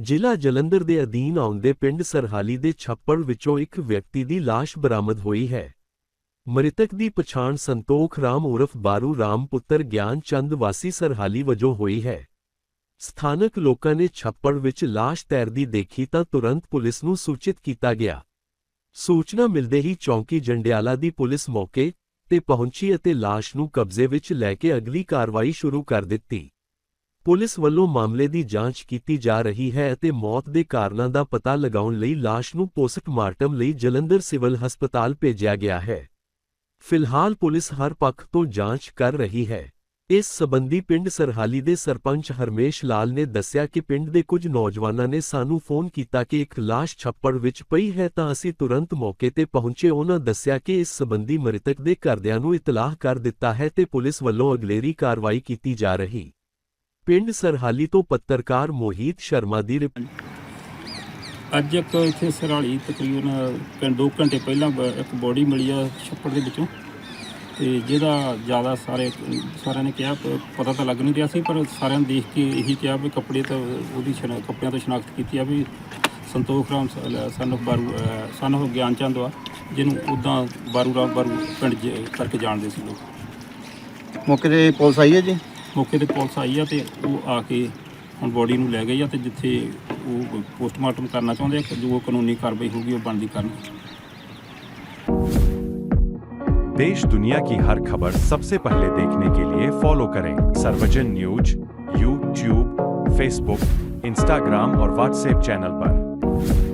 ਜ਼ਿਲ੍ਹਾ ਜਲੰਧਰ ਦੇ ਅਧੀਨ ਆਉਂਦੇ ਪਿੰਡ ਸਰਹਾਲੀ ਦੇ ਛੱਪੜ ਵਿੱਚੋਂ ਇੱਕ ਵਿਅਕਤੀ ਦੀ ਲਾਸ਼ ਬਰਾਮਦ ਹੋਈ ਹੈ। ਮ੍ਰਿਤਕ ਦੀ ਪਛਾਣ ਸੰਤੋਖ ਰਾਮ ਉਰਫ ਬਾਰੂ ਰਾਮ ਪੁੱਤਰ ਗਿਆਨ ਚੰਦ ਵਾਸੀ ਸਰਹਾਲੀ ਵਜੋਂ ਹੋਈ ਹੈ। ਸਥਾਨਕ ਲੋਕਾਂ ਨੇ ਛੱਪੜ ਵਿੱਚ ਲਾਸ਼ ਤੈਰਦੀ ਦੇਖੀ ਤਾਂ ਤੁਰੰਤ ਪੁਲਿਸ ਨੂੰ ਸੂਚਿਤ ਕੀਤਾ ਗਿਆ। ਸੂਚਨਾ ਮਿਲਦੇ ਹੀ ਚੌਂਕੀ ਜੰਡਿਆਲਾ ਦੀ ਪੁਲਿਸ ਮੌਕੇ ਤੇ ਪਹੁੰਚੀ ਅਤੇ ਲਾਸ਼ ਨੂੰ ਕਬਜ਼ੇ ਵਿੱਚ ਲੈ ਕੇ ਅਗਲੀ ਕਾਰਵਾਈ ਸ਼ੁਰੂ ਕਰ ਦਿੱਤੀ। ਪੁਲਿਸ ਵੱਲੋਂ ਮਾਮਲੇ ਦੀ ਜਾਂਚ ਕੀਤੀ ਜਾ ਰਹੀ ਹੈ ਅਤੇ ਮੌਤ ਦੇ ਕਾਰਨਾਂ ਦਾ ਪਤਾ ਲਗਾਉਣ ਲਈ ਲਾਸ਼ ਨੂੰ ਪੋਸਟਮਾਰਟਮ ਲਈ ਜਲੰਧਰ ਸਿਵਲ ਹਸਪਤਾਲ ਭੇਜਿਆ ਗਿਆ ਹੈ। ਫਿਲਹਾਲ ਪੁਲਿਸ ਹਰ ਪੱਖ ਤੋਂ ਜਾਂਚ ਕਰ ਰਹੀ ਹੈ। ਇਸ ਸਬੰਧੀ ਪਿੰਡ ਸਰਹਾਲੀ ਦੇ ਸਰਪੰਚ ਹਰਮੇਸ਼ ਲਾਲ ਨੇ ਦੱਸਿਆ ਕਿ ਪਿੰਡ ਦੇ ਕੁਝ ਨੌਜਵਾਨਾਂ ਨੇ ਸਾਨੂੰ ਫੋਨ ਕੀਤਾ ਕਿ ਇੱਕ ਲਾਸ਼ ਛੱਪੜ ਵਿੱਚ ਪਈ ਹੈ ਤਾਂ ਅਸੀਂ ਤੁਰੰਤ ਮੌਕੇ ਤੇ ਪਹੁੰਚੇ। ਉਹਨਾਂ ਦੱਸਿਆ ਕਿ ਇਸ ਸਬੰਧੀ ਮ੍ਰਿਤਕ ਦੇ ਘਰਦਿਆਂ ਨੂੰ ਇਤਲਾਹ ਕਰ ਦਿੱਤਾ ਹੈ ਤੇ ਪੁਲਿਸ ਵੱਲੋਂ ਅਗਲੇਰੀ ਕਾਰਵਾਈ ਕੀਤੀ ਜਾ ਰਹੀ। ਪਿੰਡ ਸਰਹਾਲੀ ਤੋਂ ਪੱਤਰਕਾਰ ਮੋਹੀਤ ਸ਼ਰਮਾ ਦੀ ਰਿਪੋਰਟ ਅੱਜ ਇੱਕ ਇੱਥੇ ਸਰਾਲੀ ਤਕਰੀਬਨ ਘੰ- ਦੋ ਘੰਟੇ ਪਹਿਲਾਂ ਬ- ਇੱਕ ਬੋਡੀ ਮਿਲੀ ਆ ਛੱਪੜ ਦੇ ਵਿੱਚੋਂ। ਤੇ ਜਿਹਦਾ ਜ਼ਿਆਦਾ ਸਾਰੇ ਸਾਰਿਆਂ ਨੇ ਕਿਹਾ ਪ- ਪਤਾ ਤਾਂ ਲੱਗ ਨਹੀਂ ਰਿਹਾ ਸੀ ਪਰ ਸਾਰਿਆਂ ਨੇ ਦੇਖ ਕੇ ਇਹੀ ਕਿਹਾ ਵੀ ਕੱਪੜੇ ਤਾਂ ਉਹਦੀ ਸ਼ਨਾ ਕੱਪੜਿਆਂ ਤੋਂ ਸ਼ਨਾਖਤ ਕੀਤੀ ਆ ਵੀ ਸੰਤੋਖ ਰਾਮ ਸਨ ਬਾਰੂ ਸਨ ਉਹ ਗਿਆਨ ਚੰਦ ਆ ਜਿਹਨੂੰ ਉਦਾਂ ਬਾਰੂ ਰਾਮ ਬਾਰੂ ਪਿੰਡ ਜ- ਕਰਕੇ ਜਾਣਦੇ ਸੀ ਲੋਕ। ਮੌਕੇ ਤੇ ਪੁਲਿਸ ਆਈ ਹੈ ਜੀ? ਮੌਕੇ ਤੇ ਪੁਲਿਸ ਆਈ ਆ ਤੇ ਉਹ ਆ ਕੇ ਹੁਣ ਬੋਡੀ ਨੂੰ ਲੈ ਗਈ ਆ ਤੇ ਜਿੱਥੇ ਉਹ ਪੋਸਟਮਾਰਟਮ ਕਰਨਾ ਚਾਹੁੰਦੇ ਆ ਜੋ ਕਾਨੂੰਨੀ ਕਾਰਵਾਈ ਹੋਊਗੀ ਉਹ ਬਣਦੀ ਕਰਨੀ देश दुनिया की हर खबर सबसे पहले देखने के लिए फॉलो करें Sarvajan news YouTube Facebook Instagram और व्हाट्सएप चैनल पर